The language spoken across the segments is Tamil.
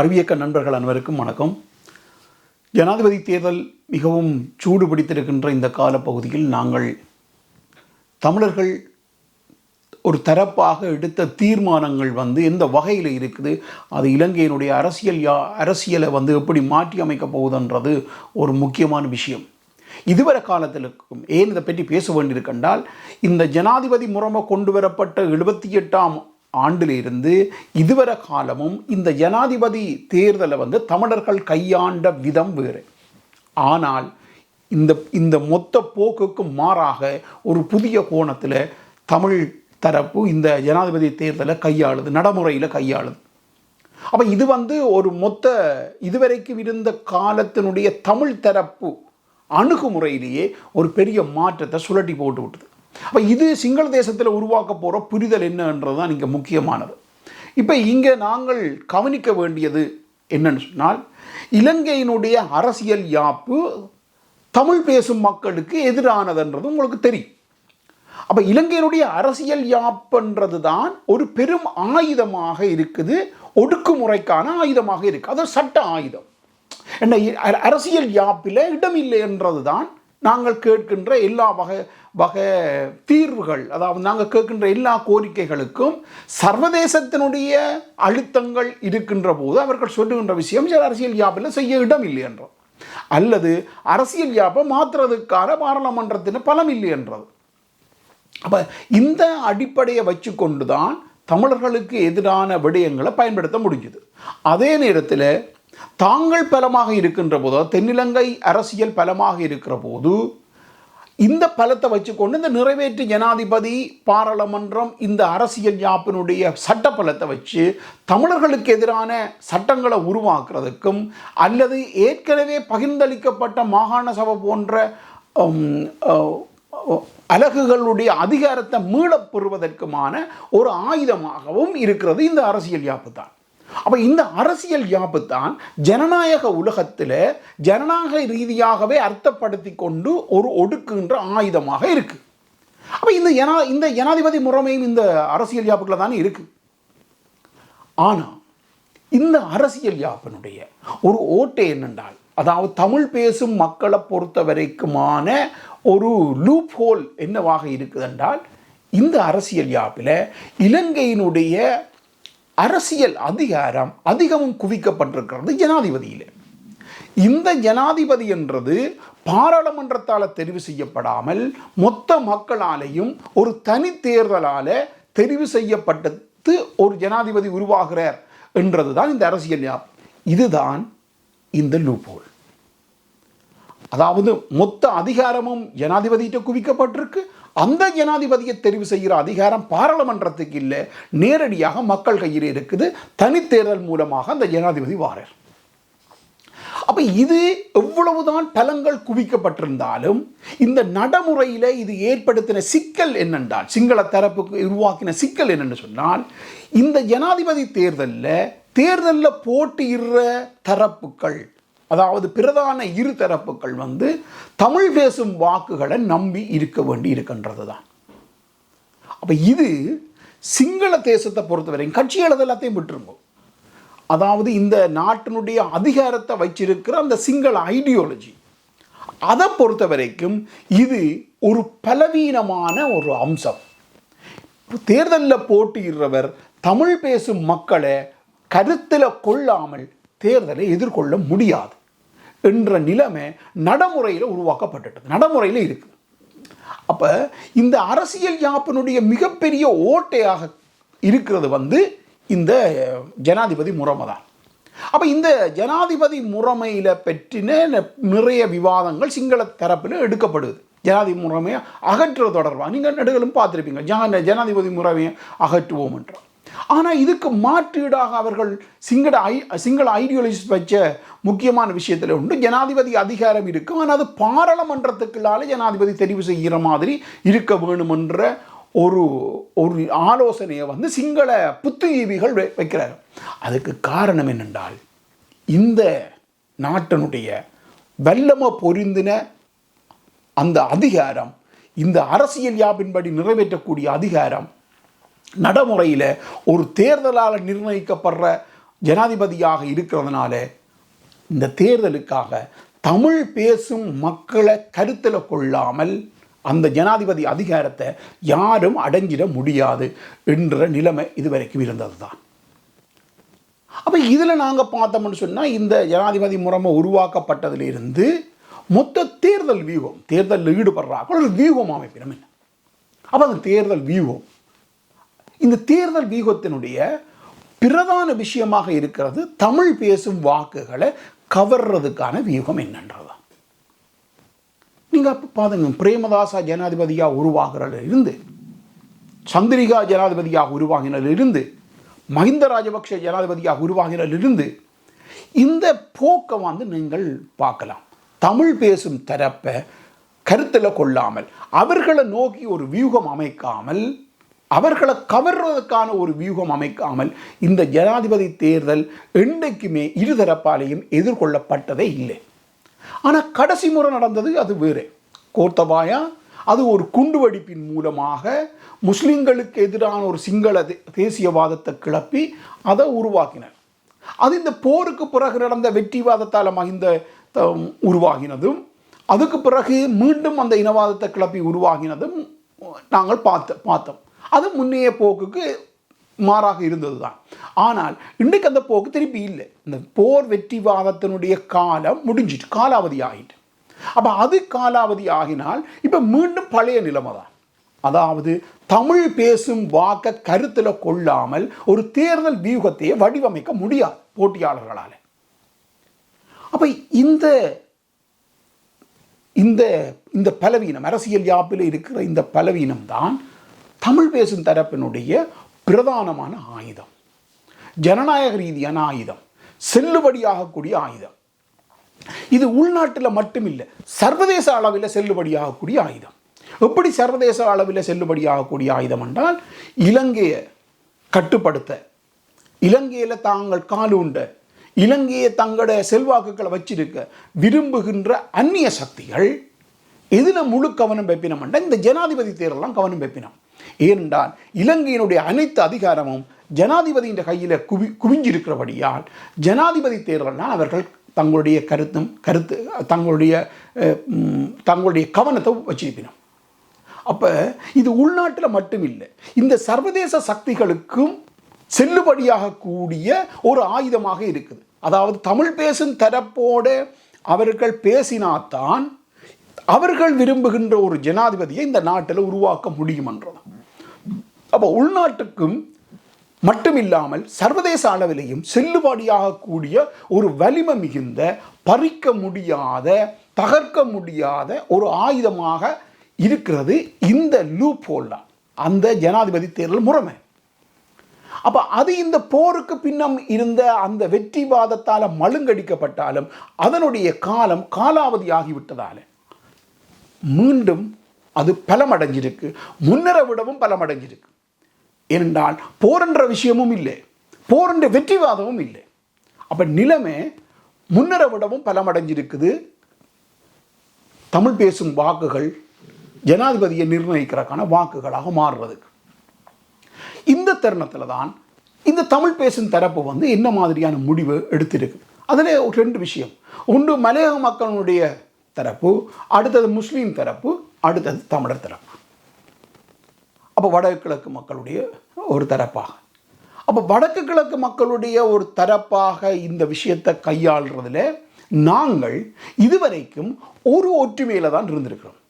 அறிவியக்க நண்பர்கள் அனைவருக்கும் வணக்கம். ஜனாதிபதி தேர்தல் மிகவும் சூடு பிடித்திருக்கின்ற இந்த காலப்பகுதியில் நாங்கள் தமிழர்கள் ஒரு தரப்பாக எடுத்த தீர்மானங்கள் வந்து எந்த வகையில் இருக்குது? அது இலங்கையினுடைய அரசியல் யா அரசியலை வந்து எப்படி மாற்றி அமைக்கப் போகுதுன்றது ஒரு முக்கியமான விஷயம். இதுவரை காலத்திலும் ஏன் இதை பற்றி பேச வேண்டியிருக்கென்றால் இந்த ஜனாதிபதி முறைமை கொண்டு வரப்பட்ட எழுபத்தி எட்டாம் ஆண்டிலிருந்து இதுவரை காலமும் இந்த ஜனாதிபதி தேர்தலை வந்து தமிழர்கள் கையாண்ட விதம் வேறு. ஆனால் இந்த இந்த மொத்த போக்குக்கு மாறாக ஒரு புதிய கோணத்தில் தமிழ் தரப்பு இந்த ஜனாதிபதி தேர்தலை கையாளுது நடைமுறையில் கையாளுது. அப்போ இது வந்து ஒரு மொத்த இதுவரைக்கும் இருந்த காலத்தினுடைய தமிழ் தரப்பு அணுகுமுறையிலேயே ஒரு பெரிய மாற்றத்தை சுழட்டி போட்டு விட்டுது. அப்போ இது சிங்கள தேசத்தில் உருவாக்க போகிற புரிதல் என்னன்றது தான் இங்கே முக்கியமானது. இப்போ இங்கே நாங்கள் கவனிக்க வேண்டியது என்னன்னு சொன்னால் இலங்கையினுடைய அரசியல் யாப்பு தமிழ் பேசும் மக்களுக்கு எதிரானதுன்றது உங்களுக்கு தெரியும். அப்போ இலங்கையினுடைய அரசியல் யாப்புன்றது தான் ஒரு பெரும் ஆயுதமாக இருக்குது ஒடுக்குமுறைக்கான ஆயுதமாக இருக்குது அது சட்ட ஆயுதம். என்ன அரசியல் யாப்பில் இடமில்லை என்றது தான் நாங்கள் கேட்கின்ற எல்லா வகை வகை தீர்வுகள் அதாவது நாங்கள் கேட்கின்ற எல்லா கோரிக்கைகளுக்கும் சர்வதேசத்தினுடைய அழுத்தங்கள் இருக்கின்ற போது அவர்கள் சொல்லுகின்ற விஷயம் சில அரசியல் யாப்பில் செய்ய இடம் இல்லை என்றோம் அல்லது அரசியல் யாப்பை மாற்றுறதுக்கான பாராளுமன்றத்தின் பலம் இல்லை என்றது அப்போ இந்த அடிப்படையை வச்சுக்கொண்டு தான் தமிழர்களுக்கு எதிரான விடயங்களை பயன்படுத்த முடிஞ்சுது. அதே நேரத்தில் தாங்கள் பலமாக இருக்கின்ற போது தென்னிலங்கை அரசியல் பலமாக இருக்கிற போது இந்த பலத்தை வச்சுக்கொண்டு இந்த நிறைவேற்று ஜனாதிபதி பாராளுமன்றம் இந்த அரசியல் யாப்பினுடைய சட்ட பலத்தை வச்சு தமிழர்களுக்கு எதிரான சட்டங்களை உருவாக்குறதுக்கும் அல்லது ஏற்கனவே பகிர்ந்தளிக்கப்பட்ட மாகாண சபை போன்ற அலகுகளுடைய அதிகாரத்தை மீளப் பெறுவதற்குமான ஒரு ஆயுதமாகவும் இருக்கிறது இந்த அரசியல் யாப்பு தான். அப்போ இந்த அரசியல் யாப்பு தான் ஜனநாயக உலகத்தில் ஜனநாயக ரீதியாகவே அர்த்தப்படுத்தி கொண்டு ஒரு ஒடுக்குன்ற ஆயுதமாக இருக்கு. அப்போ இந்த ஜனா இந்த ஜனாதிபதி முறைமையும் இந்த அரசியல் யாப்புக்குள்ள தானே இருக்கு. ஆனால் இந்த அரசியல் யாப்பினுடைய ஒரு ஓட்டை என்னென்றால் அதாவது தமிழ் பேசும் மக்களை பொறுத்த வரைக்குமான ஒரு லூப் ஹோல் என்னவாக இருக்குது என்றால் இந்த அரசியல் யாப்பில் இலங்கையினுடைய அரசியல் அதிகாரம் அதிகமும் குவிக்கப்பட்டிருக்கிறது ஜனாதிபதியில். இந்த ஜனாதிபதி என்றது பாராளுமன்றத்தால் தெரிவு செய்யப்படாமல் மொத்த மக்களாலேயும் ஒரு தனி தேர்தலால் தெரிவு செய்யப்பட்டது ஒரு ஜனாதிபதி உருவாகிறார் என்றது தான் இந்த அரசியல் இதுதான் இந்த லூப்போல் அதாவது மொத்த அதிகாரமும் ஜனாதிபதியிட்ட குவிக்கப்பட்டிருக்கு அந்த ஜனாதிபதியை தெரிவு செய்கிற அதிகாரம் பாராளுமன்றத்துக்கு இல்லை நேரடியாக மக்கள் கையில் இருக்குது. தனித்தேர்தல் மூலமாக அந்த ஜனாதிபதி வாரர். அப்போ இது எவ்வளவுதான் பலங்கள் குவிக்கப்பட்டிருந்தாலும் இந்த நடைமுறையில் இது ஏற்படுத்தின சிக்கல் என்னென்றால் சிங்கள தரப்புக்கு உருவாக்கின சிக்கல் என்னென்னு சொன்னால் இந்த ஜனாதிபதி தேர்தலில் தேர்தலில் போட்டியிடுற தரப்புகள் அதாவது பிரதான இரு தரப்புகள் வந்து தமிழ் பேசும் வாக்குகளை நம்பி இருக்க வேண்டி இருக்கின்றது தான் அப்போ இது சிங்கள தேசத்தை பொறுத்தவரைக்கும் கட்சிகள் எல்லாத்தையும் விட்டுருங்க. அதாவது இந்த நாட்டினுடைய அதிகாரத்தை வச்சிருக்கிற அந்த சிங்கள ஐடியாலஜி அதை பொறுத்த வரைக்கும் இது ஒரு பலவீனமான ஒரு அம்சம். தேர்தலில் போட்டியிடுறவர் தமிழ் பேசும் மக்களை கருத்தில் கொள்ளாமல் தேர்தலை எதிர்கொள்ள முடியாது. என்ற நிலைமை நடைமுறையில் உருவாக்கப்பட்டுட்டது. நடைமுறையில் இருக்குது அப்போ இந்த அரசியல் யாப்பினுடைய மிகப்பெரிய ஓட்டையாக இருக்கிறது வந்து இந்த ஜனாதிபதி முறைமை தான் அப்போ இந்த ஜனாதிபதி முறைமையில் பற்றின நிறைய விவாதங்கள் சிங்கள தரப்பில் எடுக்கப்படுது. ஜனாதிபதி முறைமையை அகற்றுவது தொடர்பாக. நீங்கள் நடுகளும் பார்த்துருப்பீங்க. ஜன ஜனாதிபதி முறைமையை அகற்றுவோம் என்றார் ஆனால் இதுக்கு மாற்றீடாக அவர்கள் சிங்கள ஐ சிங்கள ஐடியாலஜிஸ் வச்ச முக்கியமான விஷயத்தில் உண்டு. ஜனாதிபதி அதிகாரம் இருக்கும் ஆனால் அது பாராளுமன்றத்துக்குள்ளால ஜனாதிபதி தெரிவு செய்கிற மாதிரி இருக்க வேணுமென்ற ஒரு ஒரு ஆலோசனையை வந்து சிங்கள புத்துஜீவிகள் வை- வைக்கிறார்கள் அதுக்கு காரணம் என்னென்றால் இந்த நாட்டினுடைய வல்லம பொருந்தின அந்த அதிகாரம் இந்த அரசியல் யாப்பின்படி நிறைவேற்றக்கூடிய அதிகாரம் நடைமுறையில் ஒரு தேர்தலால் நிர்ணயிக்கப்படுற ஜனாதிபதியாக இருக்கிறதுனால இந்த தேர்தலுக்காக தமிழ் பேசும் மக்களை கருத்தில் கொள்ளாமல் அந்த ஜனாதிபதி அதிகாரத்தை யாரும் அடைஞ்சிட முடியாது என்ற நிலைமை இதுவரைக்கும் இருந்தது தான் அப்போ இதில் நாங்கள் பார்த்தோம்னு சொன்னால் இந்த ஜனாதிபதி முறைமை உருவாக்கப்பட்டதிலிருந்து மொத்த தேர்தல் வியூகம் தேர்தலில் ஈடுபடுறாங்க ஒரு வியூகம் அமைப்பினம் என்ன? அப்போ அந்த தேர்தல் வியூகம். இந்த தேர்தல் வியூகத்தினுடைய பிரதான விஷயமாக இருக்கிறது தமிழ் பேசும் வாக்குகளை கவர்றதுக்கான வியூகம் என்னன்றதான் நீங்கள் அப்போ பாருங்க பிரேமதாசா ஜனாதிபதியாக உருவாகிறதிலிருந்து சந்திரிகா ஜனாதிபதியாக உருவாகினதிலிருந்து மஹிந்த ராஜபக்ஷ ஜனாதிபதியாக உருவாகினதிலிருந்து இந்த போக்கை வந்து நீங்கள் பார்க்கலாம். தமிழ் பேசும் தரப்பை கருத்தில் கொள்ளாமல் அவர்களை நோக்கி ஒரு வியூகம் அமைக்காமல் அவர்களை கவர்வதற்கான ஒரு வியூகம் அமைக்காமல் இந்த ஜனாதிபதி தேர்தல் என்றைக்குமே இருதரப்பாலையும் எதிர்கொள்ளப்பட்டதே இல்லை. ஆனால் கடைசி முறை நடந்தது அது வேறு. கோத்தபாயா அது ஒரு குண்டுவெடிப்பின் மூலமாக முஸ்லிம்களுக்கு எதிரான ஒரு சிங்கள தேசியவாதத்தை கிளப்பி அதை உருவாக்கினர். அது இந்த போருக்கு பிறகு நடந்த வெற்றிவாதத்தால் மகிந்த த- உருவாகினதும் அதுக்கு பிறகு மீண்டும் அந்த இனவாதத்தை கிளப்பி உருவாகினதும் நாங்கள் பார்த்த பார்த்தோம். அது முன்னைய போக்குக்கு மாறாக இருந்தது தான் ஆனால் இன்றைக்கு அந்த போக்கு திருப்பி இல்லை. இந்த போர் வெற்றிவாதத்தினுடைய காலம் முடிஞ்சிட்டு காலாவதி ஆகிட்டு. அப்போ அது காலாவதி ஆகினால் இப்போ மீண்டும் பழைய நிலைமை தான் அதாவது தமிழ் பேசும் வாக்க கருத்தில் கொள்ளாமல் ஒரு தேர்தல் வியூகத்தையே வடிவமைக்க முடியாது போட்டியாளர்களால். அப்போ இந்த இந்த இந்த பலவீனம் அரசியல் யாப்பில் இருக்கிற இந்த பலவீனம் தான் தமிழ் பேசும் தரப்பினுடைய பிரதானமான ஆயுதம். ஜனநாயக ரீதியான ஆயுதம். செல்லுபடியாகக்கூடிய ஆயுதம். இது உள்நாட்டில் மட்டுமில்லை சர்வதேச அளவில் செல்லுபடியாகக்கூடிய ஆயுதம். எப்படி சர்வதேச அளவில் செல்லுபடியாகக்கூடிய ஆயுதம் என்றால் இலங்கையை கட்டுப்படுத்த இலங்கையில் தாங்கள் காலுண்ட இலங்கையை தங்களோட செல்வாக்குகளை வச்சிருக்க விரும்புகின்ற அந்நிய சக்திகள் இதில் முழு கவனம் வைப்பினம் என்றால் இந்த ஜனாதிபதி தேர்தலாம் கவனம் வைப்பினம். ஏனென்றால் இலங்கையினுடைய அனைத்து அதிகாரமும் ஜனாதிபதியின் கையில் குவி குவிஞ்சிருக்கிறபடியால் ஜனாதிபதி தேர்தல்னால் அவர்கள் தங்களுடைய கருத்தும் கருத்து தங்களுடைய தங்களுடைய கவனத்தை வச்சிருப்பினோம். அப்போ இது உள்நாட்டில் மட்டும் இல்லை இந்த சர்வதேச சக்திகளுக்கும் செல்லுபடியாக கூடிய ஒரு ஆயுதமாக இருக்குது. அதாவது தமிழ் பேசும் தரப்போடு அவர்கள் பேசினாத்தான் அவர்கள் விரும்புகின்ற ஒரு ஜனாதிபதியை இந்த நாட்டில் உருவாக்க முடியுமன்றதான் அப்போ உள்நாட்டுக்கும் மட்டுமில்லாமல் சர்வதேச அளவிலையும் செல்லுபடியாகக்கூடிய ஒரு வலிமை மிகுந்த பறிக்க முடியாத தகர்க்க முடியாத ஒரு ஆயுதமாக இருக்கிறது இந்த லூப் தான். அந்த ஜனாதிபதி தேர்தல் முறைமை. அப்போ அது இந்த போருக்கு பின்னம் இருந்த அந்த வெற்றிவாதத்தால் மழுங்கடிக்கப்பட்டாலும் அதனுடைய காலம் காலாவதி ஆகிவிட்டதால. மீண்டும் அது பலமடைஞ்சிருக்கு. முன்னரை விடவும் பலமடைஞ்சிருக்கு. ஏனென்றால் போர்ன்ற விஷயமும் இல்லை. போரென்ற வெற்றிவாதமும் இல்லை. அப்போ நிலைமை முன்னரை விடவும் பலமடைஞ்சிருக்குது. தமிழ் பேசும் வாக்குகள் ஜனாதிபதியை நிர்ணயிக்கிறதுக்கான வாக்குகளாக மாறுறதுக்கு. இந்த தருணத்தில் தான் இந்த தமிழ் பேசும் தரப்பு வந்து என்ன மாதிரியான முடிவு எடுத்திருக்கு. அதில் ஒரு ரெண்டு விஷயம். ஒன்று மலையக மக்களுடைய தரப்பு அடுத்தது முஸ்லீம் தரப்பு அடுத்தது தமிழர் தரப்பு. அப்போ வடக்கு கிழக்கு மக்களுடைய ஒரு தரப்பாக. அப்போ வடக்கு கிழக்கு மக்களுடைய ஒரு தரப்பாக இந்த விஷயத்தை கையாளுறதுல நாங்கள் இதுவரைக்கும் ஒரு ஒற்றுமையில் தான் இருந்திருக்கிறோம்.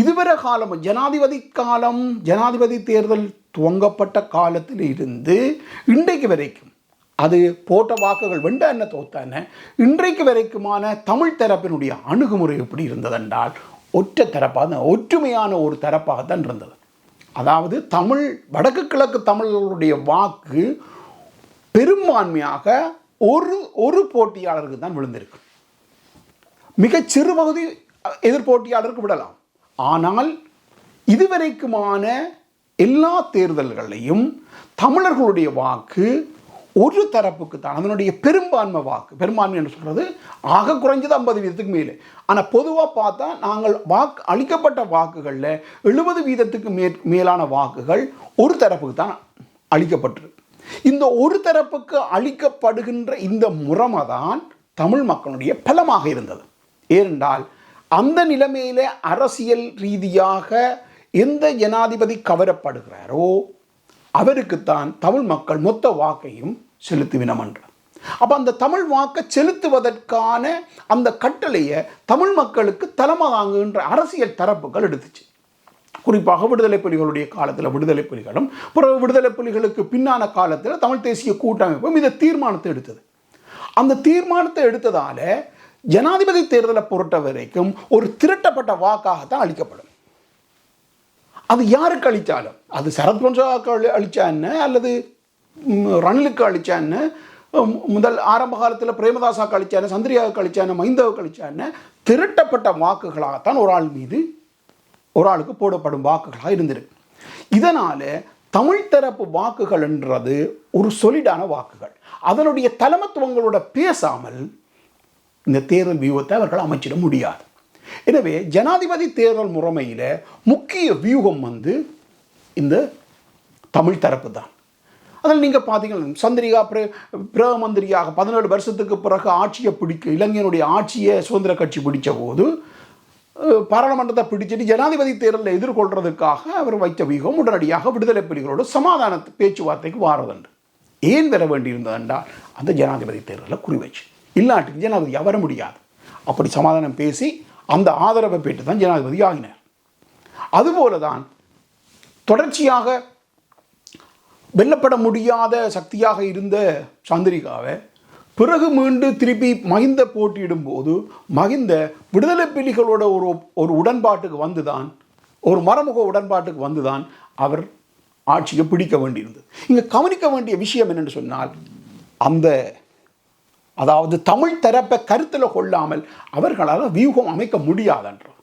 இதுவரை காலம் ஜனாதிபதி காலம் ஜனாதிபதி தேர்தல் துவங்கப்பட்ட காலத்தில் இருந்து இன்றைக்கு வரைக்கும் அது போட்ட வாக்குகள் வெண்ட என்ன தோத்தான இன்றைக்கு வரைக்குமான தமிழ் தரப்பினுடைய அணுகுமுறை எப்படி இருந்ததென்றால் ஒற்றை தரப்பாக ஒற்றுமையான ஒரு தரப்பாக தான் இருந்தது. அதாவது தமிழ் வடக்கு கிழக்கு தமிழர்களுடைய வாக்கு பெரும்பான்மையாக ஒரு ஒரு போட்டியாளருக்கு தான் விழுந்திருக்கு. மிகச் சிறு பகுதி எதிர்போட்டியாளருக்கு விடலாம். ஆனால் இதுவரைக்குமான எல்லா தேர்தல்களையும் தமிழர்களுடைய வாக்கு ஒரு தரப்புக்கு தான் அதனுடைய பெரும்பான்மை வாக்கு பெரும்பான்மை என்று சொல்கிறது ஆக குறைஞ்சது ஐம்பது வீதத்துக்கு மேலே. ஆனால் பொதுவாக பார்த்தா நாங்கள் வாக்கு அளிக்கப்பட்ட வாக்குகளில் எழுபது வீதத்துக்கு மே மேலான வாக்குகள் ஒரு தரப்புக்கு தான் அளிக்கப்பட்டிருக்கு. இந்த ஒரு தரப்புக்கு அளிக்கப்படுகின்ற இந்த முறைமை தான் தமிழ் மக்களுடைய பலமாக இருந்தது. ஏனென்றால் அந்த நிலைமையில அரசியல் ரீதியாக எந்த ஜனாதிபதி கவரப்படுகிறாரோ அவருக்குத்தான் தமிழ் மக்கள் மொத்த வாக்கையும் செலுத்துவினம் என்ற அப்போ அந்த தமிழ் வாக்கை செலுத்துவதற்கான அந்த கட்டளையை தமிழ் மக்களுக்கு தலைமதாங்குகின்ற அரசியல் தரப்புகள் எடுத்துச்சு. குறிப்பாக விடுதலை புலிகளுடைய காலத்தில் விடுதலை புலிகளும் பிறகு விடுதலை புலிகளுக்கு பின்னான காலத்தில் தமிழ் தேசிய கூட்டமைப்பும் இந்த தீர்மானத்தை எடுத்தது. அந்த தீர்மானத்தை எடுத்ததால ஜனாதிபதி தேர்தலை பொருட்ட வரைக்கும் ஒரு திரட்டப்பட்ட வாக்காகத்தான் அளிக்கப்படும். அது யாருக்கு அளித்தாலும் அது சரத் பொன்சாவுக்கு அளி அளிச்சா என்ன? அல்லது ரணிலுக்கு அளிச்சா முதல் ஆரம்ப காலத்தில் பிரேமதாசாவுக்கு அளிச்சா சந்திரியாவுக்கு அளிச்சா என்ன மைந்தவுக்கு அளிச்சா திரட்டப்பட்ட வாக்குகளாகத்தான் ஒரு ஆள் மீது ஒரு ஆளுக்கு போடப்படும் வாக்குகளாக இருந்திருக்கு. இதனால் தமிழ் தரப்பு வாக்குகள்ன்றது ஒரு சொலிடான வாக்குகள். அதனுடைய தலைமத்துவங்களோட பேசாமல் இந்த தேர்தல் வியூகத்தை அவர்கள் அமைச்சிட முடியாது. எனவே ஜனாதிபதி தேர்தல் முறைமையில் முக்கிய வியூகம் வந்து இந்த தமிழ் தரப்பு தான். அதில் நீங்கள் பார்த்தீங்கன்னா சந்திரிகா பிர பிரதம மந்திரியாக பதினேழு வருஷத்துக்கு பிறகு ஆட்சியை பிடிக்க இலங்கையினுடைய ஆட்சியை சுதந்திர கட்சி பிடித்த போது பாராளுமன்றத்தை பிடிச்சிட்டு ஜனாதிபதி தேர்தலில் எதிர்கொள்றதுக்காக அவர் வைத்த வியூகம் உடனடியாக விடுதலை புலிகளோடு சமாதான பேச்சுவார்த்தைக்கு வாரதுண்டு. ஏன் வர வேண்டியிருந்ததென்றால் அந்த ஜனாதிபதி தேர்தலில் குறிவைச்சு. இல்லாட்டி இல்லாட்டுக்கு ஜனாதிபதியாக வர முடியாது. அப்படி சமாதானம் பேசி அந்த ஆதரவை பெற்று தான் ஜனாதிபதி ஆகினார். அதுபோல தான் தொடர்ச்சியாக வெல்லப்பட முடியாத சக்தியாக இருந்த சந்திரிகாவை பிறகு மீண்டு திருப்பி மகிந்த போட்டியிடும் போது மகிந்த விடுதலை புலிகளோட ஒரு ஒரு உடன்பாட்டுக்கு வந்துதான் ஒரு மரமுக உடன்பாட்டுக்கு வந்துதான் அவர் ஆட்சியை பிடிக்க வேண்டியிருந்தது. இங்கே கவனிக்க வேண்டிய விஷயம் என்னென்னு சொன்னால் அந்த அதாவது தமிழ் தரப்பை கருத்தில் கொள்ளாமல் அவர்களால் வியூகம் அமைக்க முடியாதென்றார்.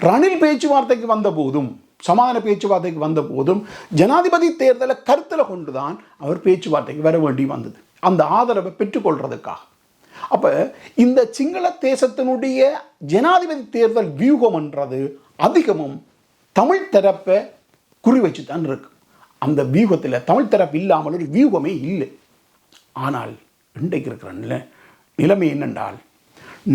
ரணில் பேச்சுவார்த்தைக்கு வந்த போதும் சமாதான பேச்சுவார்த்தைக்கு வந்த போதும் ஜனாதிபதி தேர்தலை கருத்தில் கொண்டுதான் அவர் பேச்சுவார்த்தைக்கு வர வேண்டி வந்தது. அந்த ஆதரவை பெற்றுக்கொள்றதுக்காக. அப்போ இந்த சிங்கள தேசத்தினுடைய ஜனாதிபதி தேர்தல் வியூகம் என்றது அதிகமும் தமிழ் தரப்பை குறி வச்சு தான் இருக்கு. அந்த வியூகத்தில் தமிழ் தரப்பு இல்லாமல் ஒரு வியூகமே இல்லை. ஆனால் இன்றைக்கு இருக்கிற நிலைமை என்னென்றால்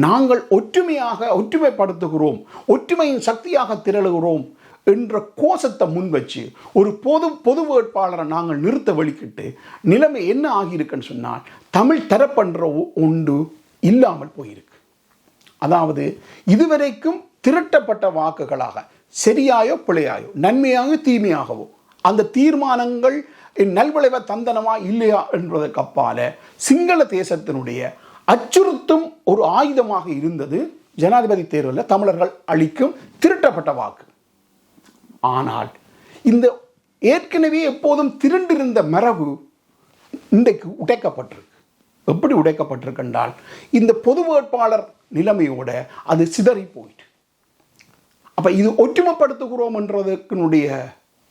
நாங்கள் ஒற்றுமையாக ஒற்றுமைப்படுத்துகிறோம் ஒற்றுமையின் சக்தியாக திரளுகிறோம் என்ற கோஷத்தை முன் வச்சு ஒரு பொது பொது வேட்பாளரை நாங்கள் நிறுத்த வழிக்கிட்டு நிலைமை என்ன ஆகியிருக்குன்னு சொன்னால் தமிழ் தரப்பன்ற ஒன்று இல்லாமல் போயிருக்கு. அதாவது இதுவரைக்கும் திரட்டப்பட்ட வாக்குகளாக சரியாயோ பிழையாயோ நன்மையாகவோ தீமையாகவோ அந்த தீர்மானங்கள் நல்விளைவை தந்தனமா இல்லையா என்பதற்கு அப்பால சிங்கள தேசத்தினுடைய அச்சுறுத்தும் ஒரு ஆயுதமாக இருந்தது ஜனாதிபதி தேர்தலில் தமிழர்கள் அளிக்கும் திரட்டப்பட்ட வாக்கு. ஆனால் இந்த ஏற்கனவே எப்போதும் திரண்டிருந்த மரபு இன்றைக்கு உடைக்கப்பட்டிருக்கு. எப்படி உடைக்கப்பட்டிருக்கென்றால் இந்த பொது வேட்பாளர் நிலைமையோட அது சிதறி போயிட்டு. அப்போ இது ஒற்றுமைப்படுத்துகிறோம் என்றதுக்குனுடைய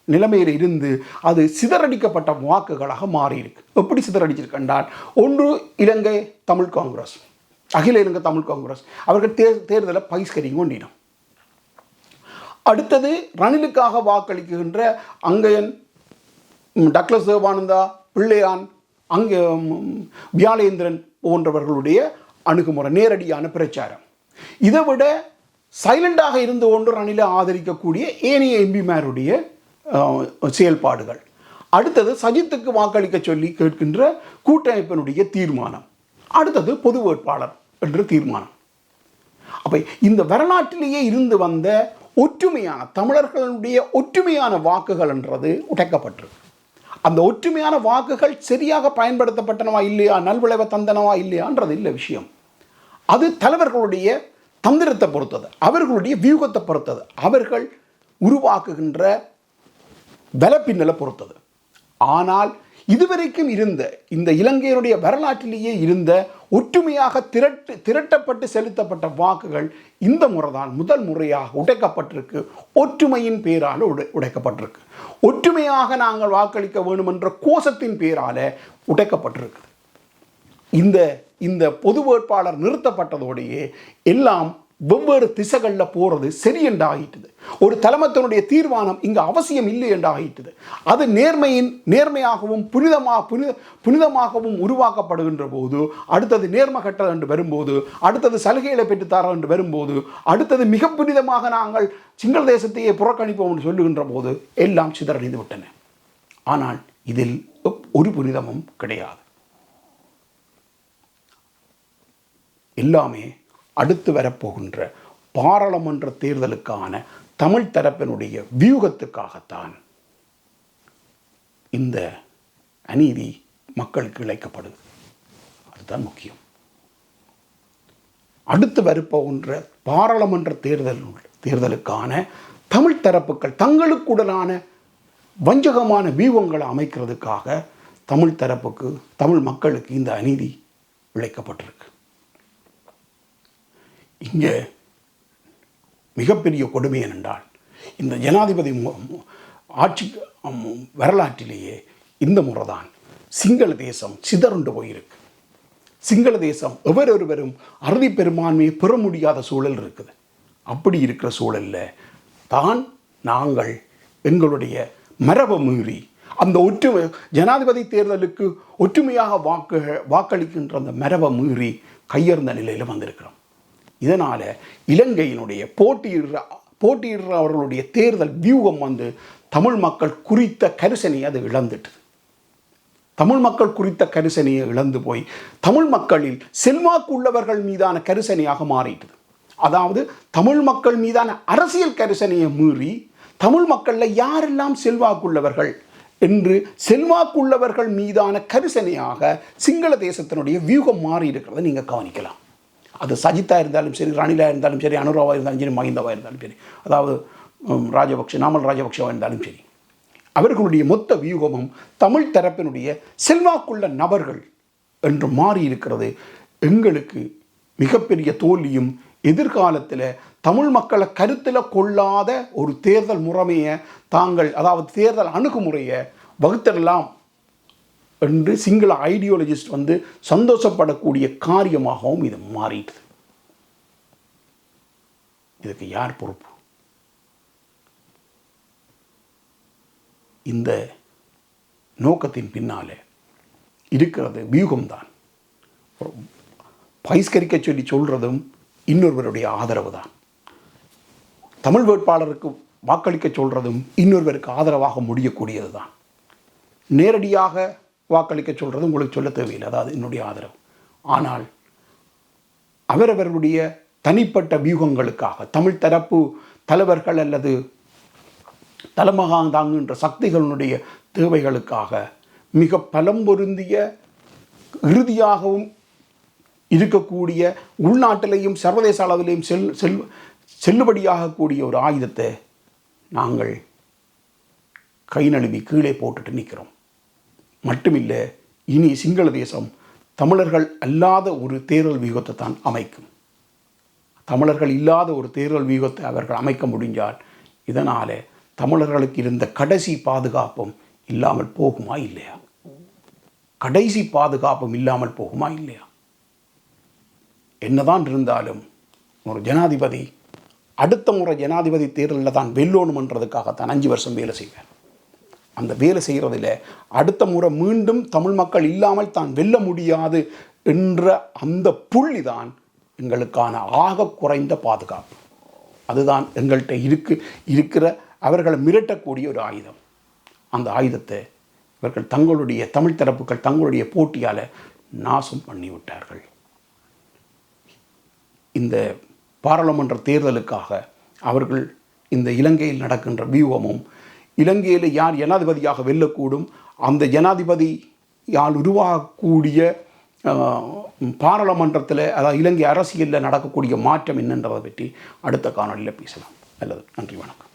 நிலைமையில் இருந்து அது சிதறடிக்கப்பட்ட வாக்குகளாக மாறியிருக்கு. எப்படி சிதறடிச்சிருக்கின்றால் ஒன்று இலங்கை தமிழ் காங்கிரஸ் அகில இலங்கை தமிழ் காங்கிரஸ். அவர்கள் தேர் தேர்தலை பகிஷ்கரிங்க கொண்டினோம் அடுத்தது ரணிலுக்காக வாக்களிக்கின்ற அங்கையன் டக்ளஸ் தேவானந்தா பிள்ளையான் அங்கே வியாலேந்திரன் போன்றவர்களுடைய அணுகுமுறை நேரடியான பிரச்சாரம். இதை விட சைலண்டாக இருந்து கொண்டு ரணிலை ஆதரிக்கக்கூடிய ஏனைய எம்பிமாருடைய செயல்பாடுகள். அடுத்தது சஜித்துக்கு வாக்களிக்க சொல்லி கேட்கின்ற கூட்டமைப்பினுடைய தீர்மானம். அடுத்தது பொது வேட்பாளர் என்ற தீர்மானம். அப்ப இந்த வரலாற்றிலேயே இருந்து வந்த ஒற்றுமையான தமிழர்களுடைய ஒற்றுமையான வாக்குகள் என்றது உடைக்கப்பட்டிருக்கு. அந்த ஒற்றுமையான வாக்குகள் சரியாக பயன்படுத்தப்பட்டனவா இல்லையா நல்விளைவை தந்தனவா இல்லையான்றது இல்லை விஷயம். அது தலைவர்களுடைய தந்திரத்தை பொறுத்தது அவர்களுடைய வியூகத்தை பொறுத்தது அவர்கள் உருவாக்குகின்ற வலப்பின்னலை பொறுத்தது. ஆனால் இதுவரைக்கும் இருந்த இந்த இலங்கையினுடைய வரலாற்றிலேயே இருந்த ஒற்றுமையாக திரட்டு திரட்டப்பட்டு செலுத்தப்பட்ட வாக்குகள் இந்த முறைதான் முதல் முறையாக உடைக்கப்பட்டிருக்கு. ஒற்றுமையின் பேரால் உடை உடைக்கப்பட்டிருக்கு. ஒற்றுமையாக நாங்கள் வாக்களிக்க வேண்டும் என்ற கோஷத்தின் பேரால உடைக்கப்பட்டிருக்கு. இந்த இந்த பொது வேட்பாளர் நிறுத்தப்பட்டதோடையே எல்லாம் வெவ்வேறு திசைகளில் போகிறது சரி என்று ஆகிட்டது ஒரு தலைமத்தினுடைய தீர்மானம் இங்கு அவசியம் இல்லை என்று ஆகிட்டது அது நேர்மையின் நேர்மையாகவும் புனிதமாக புனித புனிதமாகவும் உருவாக்கப்படுகின்ற போது அடுத்தது நேர்மை கட்டல் என்று வரும்போது அடுத்தது சலுகைகளை பெற்றுத்தார என்று வரும்போது அடுத்தது மிக புனிதமாக நாங்கள் சிங்கள தேசத்தையே புறக்கணிப்போம் என்று சொல்லுகின்ற போது எல்லாம் சிதறடைந்து விட்டன. ஆனால் இதில் ஒரு புனிதமும் கிடையாது. எல்லாமே அடுத்து வரப்போகின்ற பாராளுமன்ற தேர்தலுக்கான தமிழ் தரப்பினுடைய வியூகத்துக்காகத்தான் இந்த அநீதி மக்களுக்கு இழைக்கப்படுது. அதுதான் முக்கியம். அடுத்து வரப்போகின்ற பாராளுமன்ற தேர்தல் தேர்தலுக்கான தமிழ் தரப்புகள் தங்களுக்குடனான வஞ்சகமான வியூகங்களை அமைக்கிறதுக்காக தமிழ் தரப்புக்கு தமிழ் மக்களுக்கு இந்த அநீதி இழைக்கப்பட்டிருக்கு. இங்கே மிகப்பெரிய கொடுமை என்னென்றால் இந்த ஜனாதிபதி ஆட்சி வரலாற்றிலேயே இந்த முறைதான் சிங்கள தேசம் சிதறுண்டு போயிருக்கு. சிங்கள தேசம் எவரொருவரும் அறுதி பெரும்பான்மையை பெற முடியாத சூழல் இருக்குது. அப்படி இருக்கிற சூழலில் தான் நாங்கள் எங்களுடைய மரபை மீறி அந்த ஒற்றுமை ஜனாதிபதி தேர்தலுக்கு ஒற்றுமையாக வாக்கு வாக்களிக்கின்ற அந்த மரபை மீறி கையெறிந்த நிலையில் வந்திருக்கிறோம். இதனால் இலங்கையினுடைய போட்டியிடுற போட்டியிடுறவர்களுடைய தேர்தல் வியூகம் வந்து தமிழ் மக்கள் குறித்த கரிசனை அது இழந்துட்டு. தமிழ் மக்கள் குறித்த கரிசனையை இழந்து போய் தமிழ் மக்களில் செல்வாக்கு உள்ளவர்கள் மீதான கரிசனையாக மாறிட்டது அதாவது தமிழ் மக்கள் மீதான அரசியல் கரிசனையை மீறி தமிழ் மக்களில் யாரெல்லாம் செல்வாக்குள்ளவர்கள் என்று செல்வாக்குள்ளவர்கள் மீதான கரிசனையாக சிங்கள தேசத்தினுடைய வியூகம் மாறி இருக்கிறத நீங்கள் கவனிக்கலாம். அது சஜித்தா இருந்தாலும் சரி ரணிலா இருந்தாலும் சரி அனுராவா இருந்தாலும் சரி மஹிந்தவாக இருந்தாலும் சரி. அதாவது ராஜபக்ஷ நாமல் ராஜபக்ஷவாக இருந்தாலும் சரி. அவர்களுடைய மொத்த வியூகமும் தமிழ் தரப்பினுடைய செல்வாக்குள்ள நபர்கள் என்று மாறி இருக்கிறது எங்களுக்கு மிகப்பெரிய தோல்வியும் எதிர்காலத்தில் தமிழ் மக்களை கருத்தில் கொள்ளாத ஒரு தேர்தல் முறைமையை தாங்கள் அதாவது தேர்தல் அணுகுமுறையை வகுத்திடலாம் என்று சிங்கள ஐடியாலஜிஸ்ட் வந்து சந்தோஷப்படக்கூடிய காரியமாகவும் இது மாறிடுது இதுக்கு யார் பொறுப்பு? இந்த நோக்கத்தின் பின்னாலே இருக்கிறது வியூகம்தான். பகிஷ்கரிக்க சொல்லி சொல்கிறதும் இன்னொருவருடைய ஆதரவு தான் தமிழ் வேட்பாளருக்கு வாக்களிக்க சொல்கிறதும் இன்னொருவருக்கு ஆதரவாக முடியக்கூடியது தான் நேரடியாக வாக்களிக்க சொல்கிறது உங்களுக்கு சொல்ல தேவையில்லை. அதாவது என்னுடைய ஆதரவு. ஆனால் அவரவர்களுடைய தனிப்பட்ட வியூகங்களுக்காக தமிழ் தரப்பு தலைவர்கள் அல்லது தலைமகாங் தாங்குகின்ற சக்திகளுடைய தேவைகளுக்காக மிக பலம் பொருந்திய இறுதியாகவும் இருக்கக்கூடிய உள்நாட்டிலையும் சர்வதேச அளவிலையும் செல் செல் செல்லுபடியாகக்கூடிய ஒரு ஆயுதத்தை நாங்கள் கை நழுவி கீழே போட்டுட்டு நிற்கிறோம். மட்டுமில்லை இனி சிங்கள தேசம் தமிழர்கள் அல்லாத ஒரு தேர்தல் வியூகத்தை தான் அமைக்கும். தமிழர்கள் இல்லாத ஒரு தேர்தல் வியூகத்தை அவர்கள் அமைக்க முடிஞ்சால் இதனால் தமிழர்களுக்கு இருந்த கடைசி பாதுகாப்பும் இல்லாமல் போகுமா இல்லையா? கடைசி பாதுகாப்பும் இல்லாமல் போகுமா இல்லையா? என்னதான் இருந்தாலும் ஒரு ஜனாதிபதி அடுத்த முறை ஜனாதிபதி தேர்தலில் தான் வெல்லோணுமன்றதுக்காகத்தான் அஞ்சு வருஷம் வேலை செய்வேன் அந்த வேலை செய்கிறதில் அடுத்த முறை மீண்டும் தமிழ் மக்கள் இல்லாமல் தான் வெல்ல முடியாது என்ற அந்த புள்ளி தான் எங்களுக்கான ஆக குறைந்த பாதுகாப்பு. அதுதான் எங்கள்கிட்ட இருக்கு இருக்கிற அவர்களை மிரட்டக்கூடிய ஒரு ஆயுதம். அந்த ஆயுதத்தை இவர்கள் தங்களுடைய தமிழ் தரப்புகள் தங்களுடைய போட்டியால் நாசம் பண்ணிவிட்டார்கள். இந்த பாராளுமன்ற தேர்தலுக்காக அவர்கள் இந்த இலங்கையில் நடக்கின்ற வியூகமும் இலங்கையில் யார் ஜனாதிபதியாக வெல்லக்கூடும் அந்த ஜனாதிபதி யால் உருவாகக்கூடிய பாராளுமன்றத்தில் அதாவது இலங்கை அரசியலில் நடக்கக்கூடிய மாற்றம் என்னன்றதை பற்றி அடுத்த காணொலியில் பேசலாம். நல்லது. நன்றி வணக்கம்.